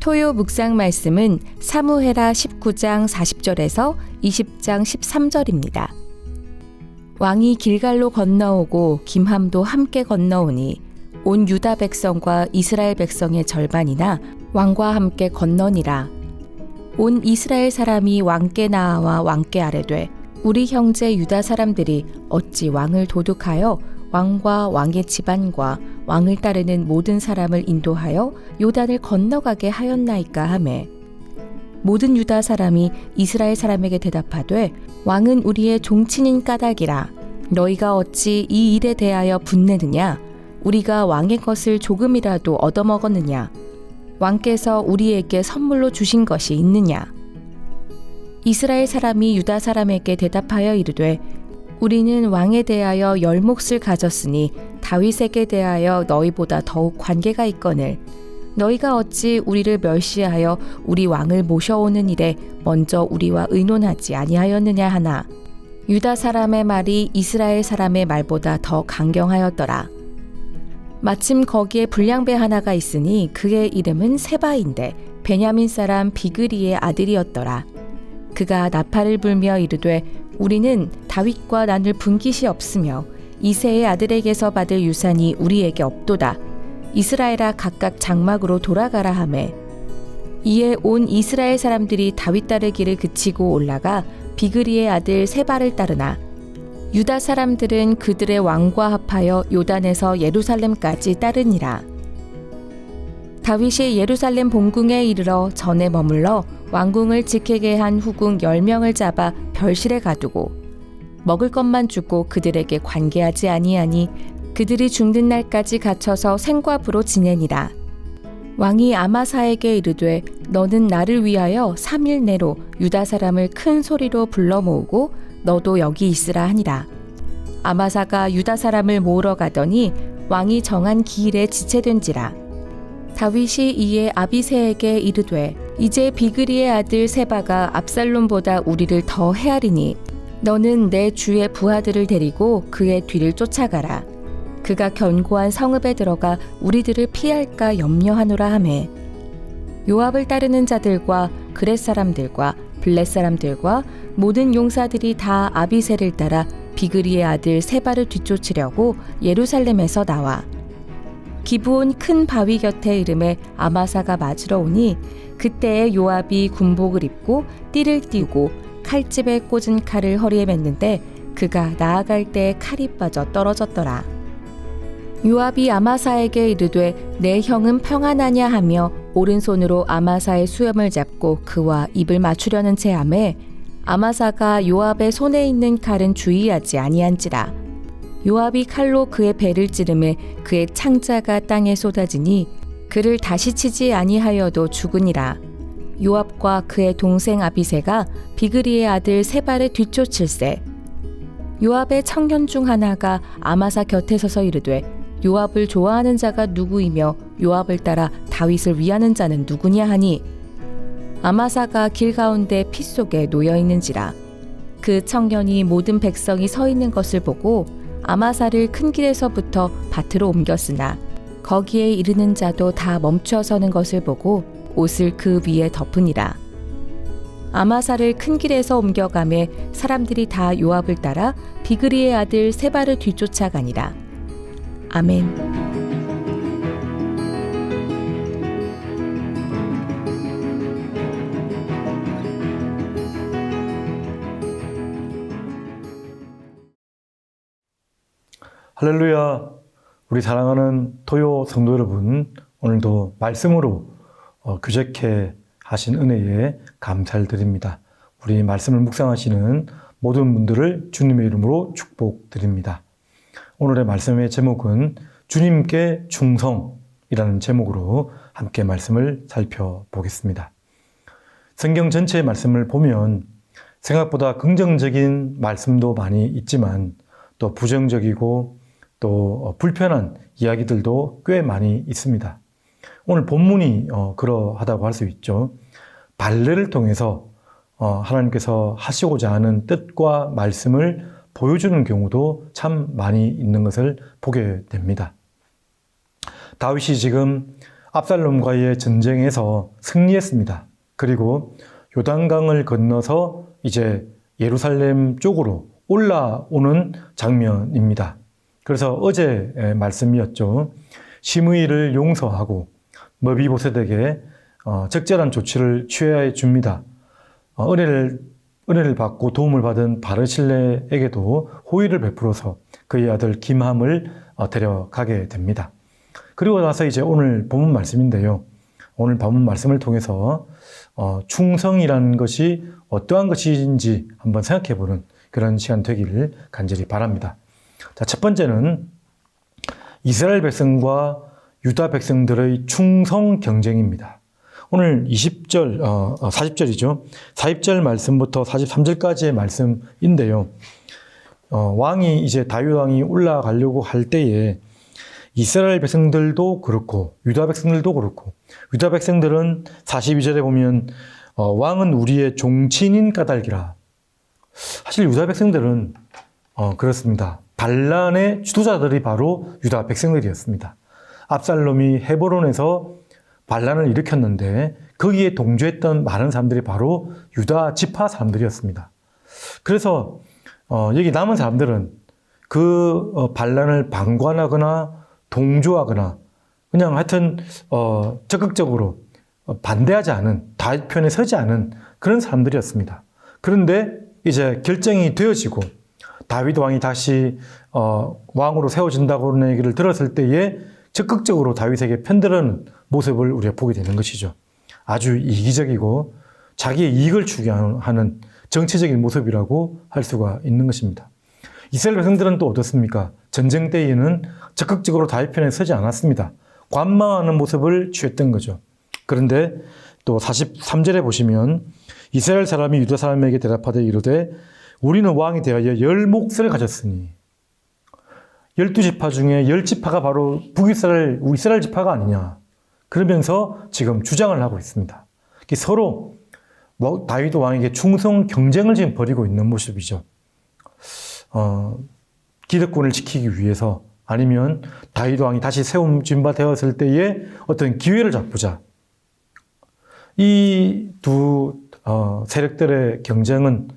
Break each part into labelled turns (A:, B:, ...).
A: 토요 묵상 말씀은 사무헤라 19장 40절에서 20장 13절입니다. 왕이 길갈로 건너오고 김함도 함께 건너오니 온 유다 백성과 이스라엘 백성의 절반이나 왕과 함께 건너니라. 온 이스라엘 사람이 왕께 나아와 왕께 아뢰되 우리 형제 유다 사람들이 어찌 왕을 도둑하여 왕과 왕의 집안과 왕을 따르는 모든 사람을 인도하여 요단을 건너가게 하였나이까 하매. 모든 유다 사람이 이스라엘 사람에게 대답하되 왕은 우리의 종친인 까닭이라. 너희가 어찌 이 일에 대하여 분내느냐? 우리가 왕의 것을 조금이라도 얻어먹었느냐? 왕께서 우리에게 선물로 주신 것이 있느냐? 이스라엘 사람이 유다 사람에게 대답하여 이르되 우리는 왕에 대하여 열 몫을 가졌으니 다윗에게 대하여 너희보다 더욱 관계가 있거늘. 너희가 어찌 우리를 멸시하여 우리 왕을 모셔오는 일에 먼저 우리와 의논하지 아니하였느냐 하나? 유다 사람의 말이 이스라엘 사람의 말보다 더 강경하였더라. 마침 거기에 불량배 하나가 있으니 그의 이름은 세바인데 베냐민 사람 비그리의 아들이었더라. 그가 나팔을 불며 이르되 우리는 다윗과 나눌 분깃이 없으며 이세의 아들에게서 받을 유산이 우리에게 없도다. 이스라엘아 각각 장막으로 돌아가라 하매 이에 온 이스라엘 사람들이 다윗 따르기를 그치고 올라가 비그리의 아들 세바를 따르나 유다 사람들은 그들의 왕과 합하여 요단에서 예루살렘까지 따르니라. 다윗이 예루살렘 본궁에 이르러 전에 머물러 왕궁을 지키게 한 후궁 10명을 잡아 별실에 가두고 먹을 것만 주고 그들에게 관계하지 아니하니 그들이 죽는 날까지 갇혀서 생과부로 지내니라. 왕이 아마사에게 이르되 너는 나를 위하여 3일 내로 유다 사람을 큰 소리로 불러 모으고 너도 여기 있으라 하니라. 아마사가 유다 사람을 모으러 가더니 왕이 정한 기일에 지체된지라. 다윗이 이에 아비세에게 이르되 이제 비그리의 아들 세바가 압살롬보다 우리를 더 헤아리니 너는 내 주의 부하들을 데리고 그의 뒤를 쫓아가라. 그가 견고한 성읍에 들어가 우리들을 피할까 염려하노라 하매 요압을 따르는 자들과 그렛 사람들과 블렛 사람들과 모든 용사들이 다 아비세를 따라 비그리의 아들 세바를 뒤쫓으려고 예루살렘에서 나와 기브온 큰 바위 곁에 이름에 아마사가 맞으러 오니 그때에 요압이 군복을 입고 띠를 띠고 칼집에 꽂은 칼을 허리에 맸는데 그가 나아갈 때 칼이 빠져 떨어졌더라. 요압이 아마사에게 이르되 내 형은 평안하냐 하며 오른손으로 아마사의 수염을 잡고 그와 입을 맞추려는 채함에 아마사가 요압의 손에 있는 칼은 주의하지 아니한지라 요압이 칼로 그의 배를 찌르매 그의 창자가 땅에 쏟아지니 그를 다시 치지 아니하여도 죽으니라. 요압과 그의 동생 아비세가 비그리의 아들 세발을 뒤쫓을세. 요압의 청년 중 하나가 아마사 곁에 서서 이르되 요압을 좋아하는 자가 누구이며 요압을 따라 다윗을 위하는 자는 누구냐 하니 아마사가 길 가운데 피 속에 놓여 있는지라 그 청년이 모든 백성이 서 있는 것을 보고 아마사를 큰 길에서부터 밭으로 옮겼으나 거기에 이르는 자도 다 멈춰 서는 것을 보고 옷을 그 위에 덮으니라. 아마사를 큰 길에서 옮겨가매 사람들이 다 요압을 따라 비그리의 아들 세바를 뒤쫓아가니라. 아멘.
B: 할렐루야. 우리 사랑하는 토요 성도 여러분, 오늘도 말씀으로 어, 규제케 하신 은혜에 감사를 드립니다. 우리 말씀을 묵상하시는 모든 분들을 주님의 이름으로 축복드립니다. 오늘의 말씀의 제목은 주님께 충성이라는 제목으로 함께 말씀을 살펴보겠습니다. 성경 전체의 말씀을 보면 생각보다 긍정적인 말씀도 많이 있지만 또 부정적이고 또 어, 불편한 이야기들도 꽤 많이 있습니다. 오늘 본문이 어, 그러하다고 할 수 있죠. 발레를 통해서 어, 하나님께서 하시고자 하는 뜻과 말씀을 보여주는 경우도 참 많이 있는 것을 보게 됩니다. 다윗이 지금 압살롬과의 전쟁에서 승리했습니다. 그리고 요단강을 건너서 이제 예루살렘 쪽으로 올라오는 장면입니다. 그래서 어제 말씀이었죠. 시므이를 용서하고 머비보셋에게 어, 적절한 조치를 취해 줍니다. 어, 은혜를 은혜를 받고 도움을 받은 바르실레에게도 호의를 베풀어서 그의 아들 김함을 어, 데려가게 됩니다. 그리고 나서 이제 오늘 본문 말씀인데요. 오늘 본문 말씀을 통해서 어, 충성이라는 것이 어떠한 것인지 한번 생각해 보는 그런 시간 되기를 간절히 바랍니다. 자, 첫 번째는 이스라엘 백성과 유다 백성들의 충성 경쟁입니다. 오늘 20절, 어, 40절이죠. 40절 말씀부터 43절까지의 말씀인데요. 어, 왕이 이제 다윗 왕이 올라가려고 할 때에 이스라엘 백성들도 그렇고 유다 백성들도 그렇고 유다 백성들은 42절에 보면 어, 왕은 우리의 종친인 까닭이라. 사실 유다 백성들은 어, 그렇습니다. 반란의 주도자들이 바로 유다 백성들이었습니다. 압살롬이 헤브론에서 반란을 일으켰는데 거기에 동조했던 많은 사람들이 바로 유다 지파 사람들이었습니다. 그래서 어, 여기 남은 사람들은 그 어, 반란을 방관하거나 동조하거나 그냥 하여튼 어, 적극적으로 반대하지 않은 다윗 편에 서지 않은 그런 사람들이었습니다. 그런데 이제 결정이 되어지고 다윗 왕이 다시 어, 왕으로 세워진다고는 얘기를 들었을 때에 적극적으로 다윗에게 편들은 모습을 우리가 보게 되는 것이죠. 아주 이기적이고 자기의 이익을 추구하는 정치적인 모습이라고 할 수가 있는 것입니다. 이스라엘 백성들은 또 어떻습니까? 전쟁 때에는 적극적으로 다윗 편에 서지 않았습니다. 관망하는 모습을 취했던 거죠. 그런데 또 43절에 보시면 이스라엘 사람이 유다 사람에게 대답하되 이르되 우리는 왕이 되어야 열 몫을 가졌으니 열두 지파 중에 열 지파가 바로 북이스라엘 이스라엘 지파가 아니냐 그러면서 지금 주장을 하고 있습니다. 서로 뭐 다윗 왕에게 충성 경쟁을 지금 벌이고 있는 모습이죠. 어, 기득권을 지키기 위해서 아니면 다윗 왕이 다시 세움 바 되었을 때에 어떤 기회를 잡고자 이두 어, 세력들의 경쟁은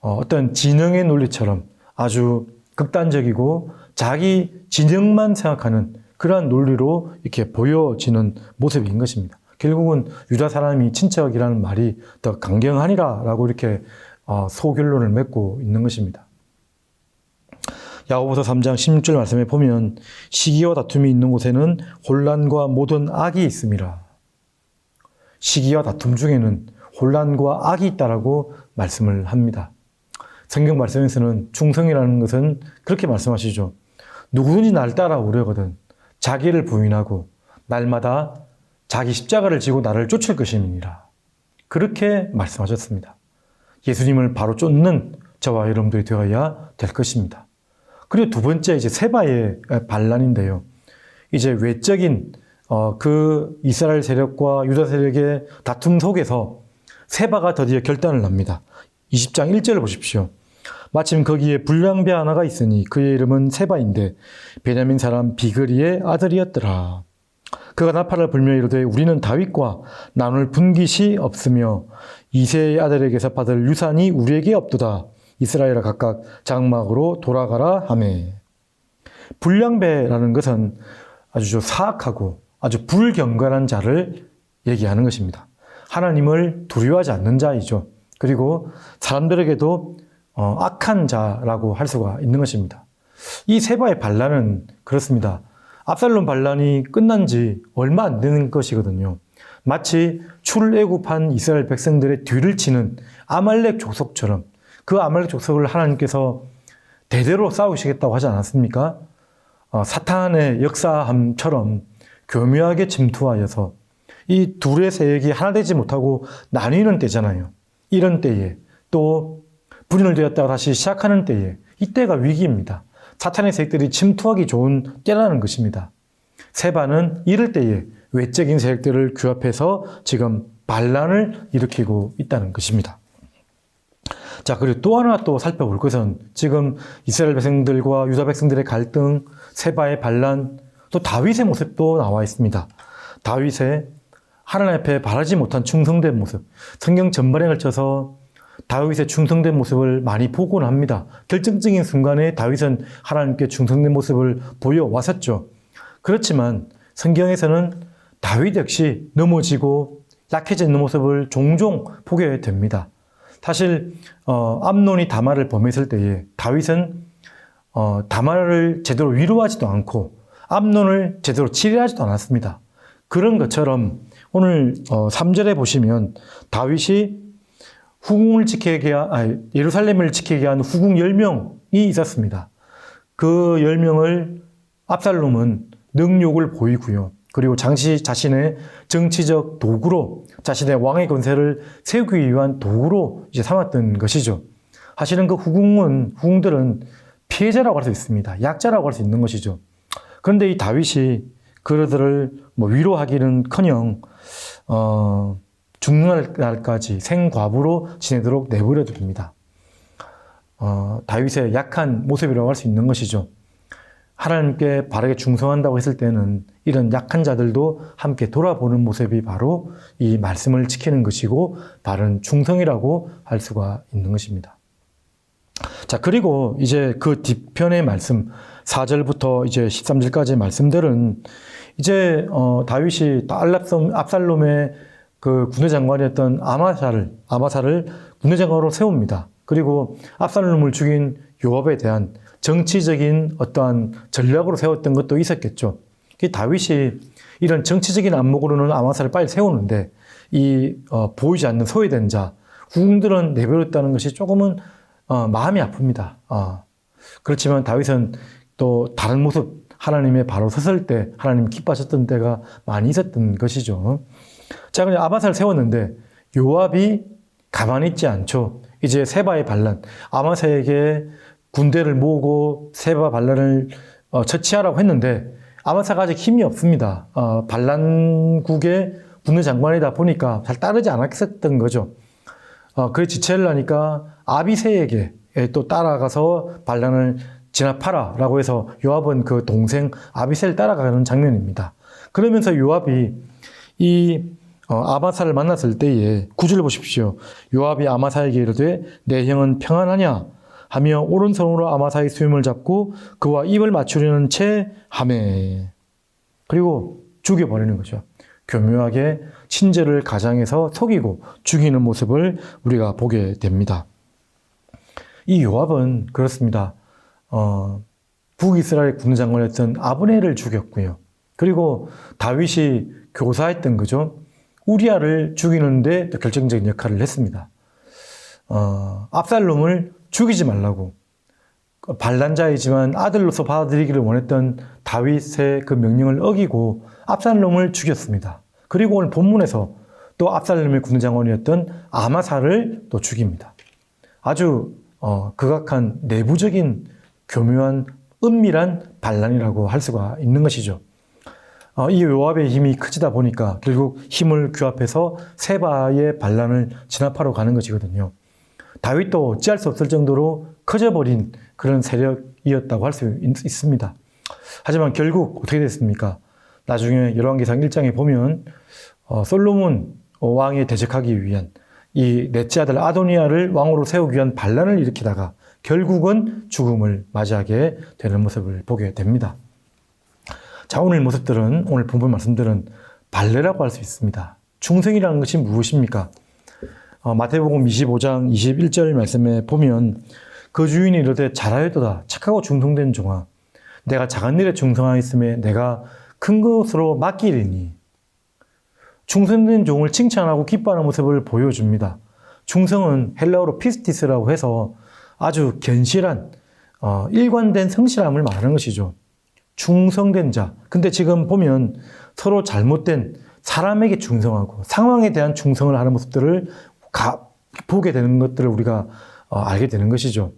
B: 어, 어떤 진영의 논리처럼 아주 극단적이고 자기 진영만 생각하는 그러한 논리로 이렇게 보여지는 모습인 것입니다. 결국은 유다 사람이 친척이라는 말이 더 강경하니라라고 이렇게 어, 소결론을 맺고 있는 것입니다. 야고보서 3장 16절 말씀에 보면 시기와 다툼이 있는 곳에는 혼란과 모든 악이 있습니다. 시기와 다툼 중에는 혼란과 악이 있다라고 말씀을 합니다. 성경 말씀에서는 충성이라는 것은 그렇게 말씀하시죠. 누구든지 날 따라오려거든 자기를 부인하고 날마다 자기 십자가를 지고 나를 쫓을 것임이니라. 그렇게 말씀하셨습니다. 예수님을 바로 쫓는 저와 여러분들이 되어야 될 것입니다. 그리고 두 번째 이제 세바의 반란인데요. 이제 외적인 어, 그 이스라엘 세력과 유다 세력의 다툼 속에서 세바가 드디어 결단을 납니다. 20장 1절을 보십시오. 마침 거기에 불량배 하나가 있으니 그의 이름은 세바인데 베냐민 사람 비그리의 아들이었더라. 그가 나팔을 불며 이르되 우리는 다윗과 나눌 분깃이 없으며 이세의 아들에게서 받을 유산이 우리에게 없도다. 이스라엘아 각각 장막으로 돌아가라 하매. 불량배라는 것은 아주 사악하고 아주 불경건한 자를 얘기하는 것입니다. 하나님을 두려워하지 않는 자이죠. 그리고 사람들에게도 어, 악한 자라고 할 수가 있는 것입니다. 이 세바의 반란은 그렇습니다. 압살롬 반란이 끝난 지 얼마 안 되는 것이거든요. 마치 출애굽한 이스라엘 백성들의 뒤를 치는 아말렉 족속처럼 그 아말렉 족속을 하나님께서 대대로 싸우시겠다고 하지 않았습니까? 어, 사탄의 역사함처럼 교묘하게 침투하여서 이 둘의 세력이 하나 되지 못하고 나뉘는 때잖아요. 이런 때에 또 불인을 되었다가 다시 시작하는 때에 이때가 위기입니다. 사탄의 세력들이 침투하기 좋은 때라는 것입니다. 세바는 이럴 때에 외적인 세력들을 규합해서 지금 반란을 일으키고 있다는 것입니다. 자, 그리고 또 하나 또 살펴볼 것은 지금 이스라엘 백성들과 유다 백성들의 갈등, 세바의 반란, 또 다윗의 모습도 나와 있습니다. 다윗의 하나님 앞에 바라지 못한 충성된 모습, 성경 전반에 걸쳐서 다윗의 충성된 모습을 많이 보곤 합니다. 결정적인 순간에 다윗은 하나님께 충성된 모습을 보여왔었죠. 그렇지만 성경에서는 다윗 역시 넘어지고 약해지는 모습을 종종 보게 됩니다. 사실 어, 암논이 다말을 범했을 때에 다윗은 어, 다말을 제대로 위로하지도 않고 암논을 제대로 치료하지도 않았습니다. 그런 것처럼 오늘 어, 3절에 보시면 다윗이 후궁을 지키게 한, 아니, 예루살렘을 지키게 한 후궁 10명이 있었습니다. 그 10명을 압살롬은 능욕을 보이고요. 그리고 장시 자신의 정치적 도구로 자신의 왕의 권세를 세우기 위한 도구로 이제 삼았던 것이죠. 사실은 그 후궁은 후궁들은 피해자라고 할 수 있습니다. 약자라고 할 수 있는 것이죠. 그런데 이 다윗이 그들을 뭐 위로하기는커녕 어, 죽는 날까지 생과부로 지내도록 내버려 둡니다. 어, 다윗의 약한 모습이라고 할 수 있는 것이죠. 하나님께 바르게 충성한다고 했을 때는 이런 약한 자들도 함께 돌아보는 모습이 바로 이 말씀을 지키는 것이고 바른 충성이라고 할 수가 있는 것입니다. 자, 그리고 이제 그 뒤편의 말씀, 4절부터 이제 13절까지의 말씀들은 이제 어, 다윗이 알랍섬, 압살롬의 그 군대 장관이었던 아마사를 아마사를 군대 장관으로 세웁니다. 그리고 압살롬을 죽인 요압에 대한 정치적인 어떠한 전략으로 세웠던 것도 있었겠죠. 이 다윗이 이런 정치적인 안목으로는 아마사를 빨리 세우는데 이 어, 보이지 않는 소외된 자 후궁들은 내버렸다는 것이 조금은 어, 마음이 아픕니다. 어. 그렇지만 다윗은 또 다른 모습 하나님의 바로 섰을 때 하나님 기뻐하셨던 때가 많이 있었던 것이죠. 자, 그냥 아마사를 세웠는데 요압이 가만히 있지 않죠. 이제 세바의 반란, 아마사에게 군대를 모으고 세바 반란을 어, 처치하라고 했는데 아마사가 아직 힘이 없습니다. 어, 반란국의 군대 장관이다 보니까 잘 따르지 않았었던 거죠. 어, 그래 지체를 하니까 아비세에게 또 따라가서 반란을 진압하라라고 해서 요압은 그 동생 아비세를 따라가는 장면입니다. 그러면서 요압이 이 어, 아마사를 만났을 때에 구절을 보십시오. 요압이 아마사에게 이르되 내 형은 평안하냐 하며 오른손으로 아마사의 수염을 잡고 그와 입을 맞추려는 채 하매 그리고 죽여버리는 거죠. 교묘하게 친제를 가장해서 속이고 죽이는 모습을 우리가 보게 됩니다. 이 요압은 그렇습니다. 어, 북이스라엘 군장관이었던 아브네를 죽였고요. 그리고 다윗이 교사했던 거죠. 우리아를 죽이는데 또 결정적인 역할을 했습니다. 어, 압살롬을 죽이지 말라고 반란자이지만 아들로서 받아들이기를 원했던 다윗의 그 명령을 어기고 압살롬을 죽였습니다. 그리고 오늘 본문에서 또 압살롬의 군장원이었던 아마사를 또 죽입니다. 아주 어, 극악한 내부적인 교묘한 은밀한 반란이라고 할 수가 있는 것이죠. 어, 이 요압의 힘이 크지다 보니까 결국 힘을 규합해서 세바의 반란을 진압하러 가는 것이거든요. 다윗도 어찌할 수 없을 정도로 커져버린 그런 세력이었다고 할 수 있습니다. 하지만 결국 어떻게 됐습니까? 나중에 열왕기상 1장에 보면 어, 솔로몬 왕에 대적하기 위한 이 넷째 아들 아도니아를 왕으로 세우기 위한 반란을 일으키다가 결국은 죽음을 맞이하게 되는 모습을 보게 됩니다. 자, 오늘 모습들은, 오늘 본문 말씀들은 발레라고 할 수 있습니다. 충성이라는 것이 무엇입니까? 어, 마태복음 25장 21절 말씀에 보면 그 주인이 이르되 잘하였도다 착하고 충성된 종아 내가 작은 일에 충성하였음에 내가 큰 것으로 맡기리니 충성된 종을 칭찬하고 기뻐하는 모습을 보여줍니다. 충성은 헬라어로 피스티스라고 해서 아주 견실한 어, 일관된 성실함을 말하는 것이죠. 충성된 자. 근데 지금 보면 서로 잘못된 사람에게 충성하고 상황에 대한 충성을 하는 모습들을 가, 보게 되는 것들을 우리가 어, 알게 되는 것이죠.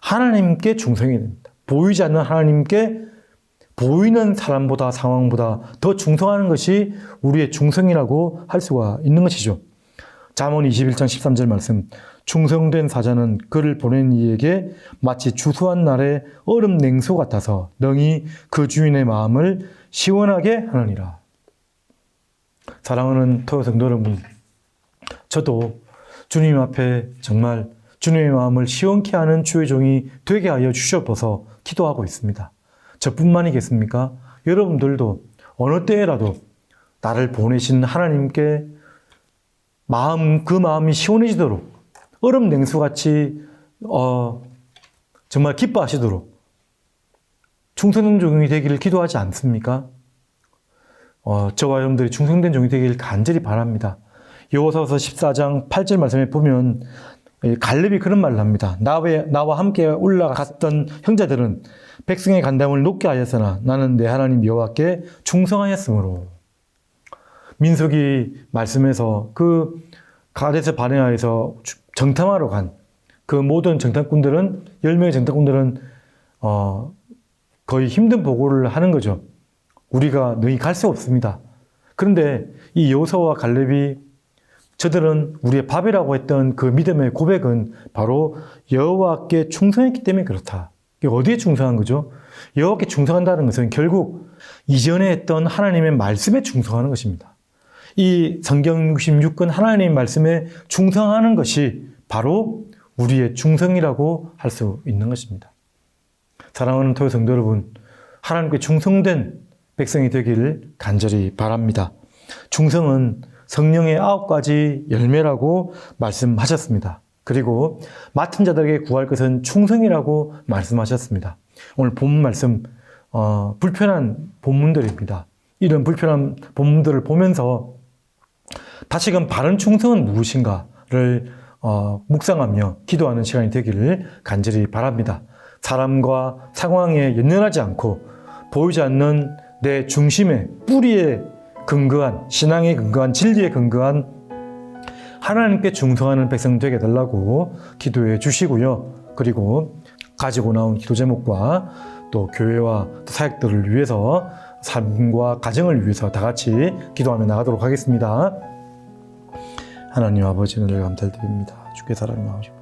B: 하나님께 충성해야 됩니다. 보이지 않는 하나님께 보이는 사람보다 상황보다 더 충성하는 것이 우리의 충성이라고 할 수가 있는 것이죠. 잠언 21장 13절 말씀. 충성된 사자는 그를 보낸 이에게 마치 주수한 날의 얼음 냉수 같아서 능히 그 주인의 마음을 시원하게 하느니라. 사랑하는 토요 성도 여러분, 저도 주님 앞에 정말 주님의 마음을 시원케 하는 주의 종이 되게 하여 주셔서 기도하고 있습니다. 저뿐만이겠습니까? 여러분들도 어느 때라도 나를 보내신 하나님께 마음 그 마음이 시원해지도록 얼음 냉수같이 어, 정말 기뻐하시도록 충성된 종이 되기를 기도하지 않습니까? 어, 저와 여러분들이 충성된 종이 되기를 간절히 바랍니다. 여호사서 14장 8절 말씀에 보면 이 갈렙이 그런 말을 합니다. 나와, 나와 함께 올라갔던 형제들은 백성의 간담을 높게 하였으나 나는 내 하나님 여호와께 충성하였으므로 민석이 말씀에서 그 가데스 바네아에서 정탐하러 간 그 모든 정탐꾼들은 10명의 정탐꾼들은 어, 거의 힘든 보고를 하는 거죠. 우리가 너희 갈 수 없습니다. 그런데 이 여호사와 갈렙이 저들은 우리의 밥이라고 했던 그 믿음의 고백은 바로 여호와께 충성했기 때문에 그렇다. 어디에 충성한 거죠? 여호와께 충성한다는 것은 결국 이전에 했던 하나님의 말씀에 충성하는 것입니다. 이 성경 66권 하나님의 말씀에 충성하는 것이 바로 우리의 충성이라고 할 수 있는 것입니다. 사랑하는 토요 성도 여러분, 하나님께 충성된 백성이 되기를 간절히 바랍니다. 충성은 성령의 아홉 가지 열매라고 말씀하셨습니다. 그리고 맡은 자들에게 구할 것은 충성이라고 말씀하셨습니다. 오늘 본문 말씀 어, 불편한 본문들입니다. 이런 불편한 본문들을 보면서 다시금 바른 충성은 무엇인가를 어, 묵상하며 기도하는 시간이 되기를 간절히 바랍니다. 사람과 상황에 연연하지 않고 보이지 않는 내 중심의 뿌리에 근거한 신앙에 근거한 진리에 근거한 하나님께 충성하는 백성 되게 달라고 기도해 주시고요. 그리고 가지고 나온 기도 제목과 또 교회와 사역들을 위해서 삶과 가정을 위해서 다 같이 기도하며 나가도록 하겠습니다. 하나님 아버지 를 감사드립니다. 주께 사랑이 마오시고